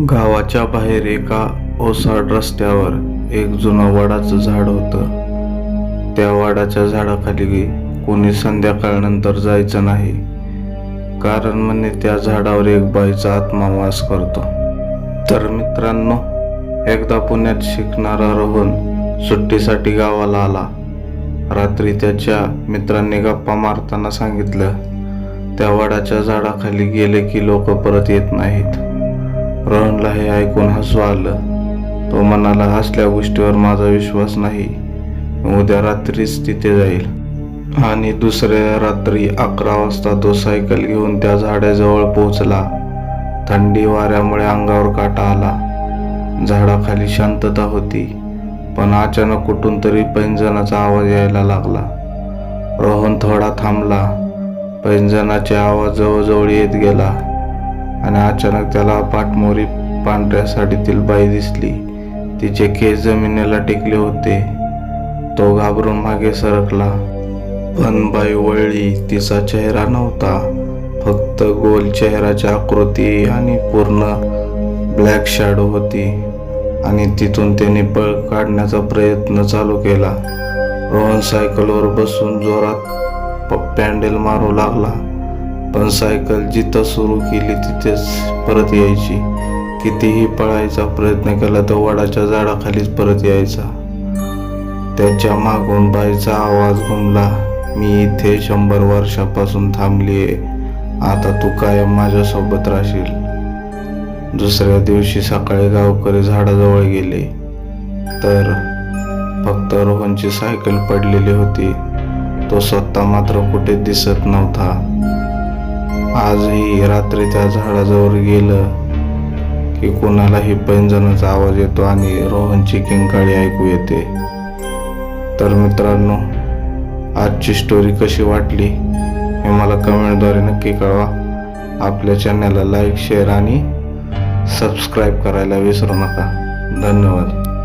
गावाच्या बाहेर एका ओसाड रस्त्यावर एक जुनं वडाचं झाड होतं. त्या वडाच्या झाडाखाली कोणी संध्याकाळनंतर जायचं नाही. कारण म्हणे त्या झाडावर एक बाईचा आत्मा वास करतो. तर मित्रांनो एकदा पुण्यात शिकणारा रोहन सुट्टीसाठी गावाला आला. रात्री त्याच्या मित्रांनी गप्पा मारताना सांगितलं त्या वडाच्या झाडाखाली गेले की लोक परत येत नाहीत. रोहनला हे ऐकून हसू आलं. तो म्हणाला असल्या गोष्टीवर माझा विश्वास नाही. उद्या रात्रीच तिथे जाईल. आणि दुसऱ्या रात्री अकरा वाजता तो सायकल घेऊन त्या झाडाजवळ पोहोचला. थंडी वाऱ्यामुळे अंगावर काटा आला. झाडाखाली शांतता होती पण अचानक कुठून तरी पैंजणाचा आवाज यायला लागला. रोहन थोडा थांबला. पैंजणाचे आवाज जवळजवळ येत गेला. आणि अचानक त्याला पाठमोरी पांढऱ्या साडीतील बाई दिसली. तिचे केस जमिनीला टेकले होते. तो घाबरून मागे सरकला. पण बाई वळली. तिचा चेहरा नव्हता. फक्त गोल चेहराची आकृती आणि पूर्ण ब्लॅक शॅडो होती. आणि तिथून त्याने पळ काढण्याचा प्रयत्न चालू केला. रोहन सायकलवर बसून जोरात प- मारू लागला. पण सायकल जिथं सुरू केली तिथेच परत यायची. कितीही पळायचा प्रयत्न केला तर वडाच्या झाडाखालीच परत यायचा. त्याच्या मागून बाईचा आवाज घुमला मी इथे शंभर वर्षापासून थांबली आहे आता तू कायम माझ्यासोबत राहशील. दुसऱ्या दिवशी सकाळी गावकरी झाडाजवळ गेले. तर फक्त रोहनची सायकल पडलेली होती. तो स्वतः मात्र कुठे दिसत नव्हता. आजही रात्री त्या झाडाजवळ गेलं की कोणालाही पैंजणाचा आवाज येतो आणि रोहनची किंकाळी ऐकू येते. तर मित्रांनो आजची स्टोरी कशी वाटली हे मला कमेंटद्वारे नक्की कळवा. आपल्या चॅनलला लाईक शेअर आणि सबस्क्राईब करायला विसरू नका. धन्यवाद.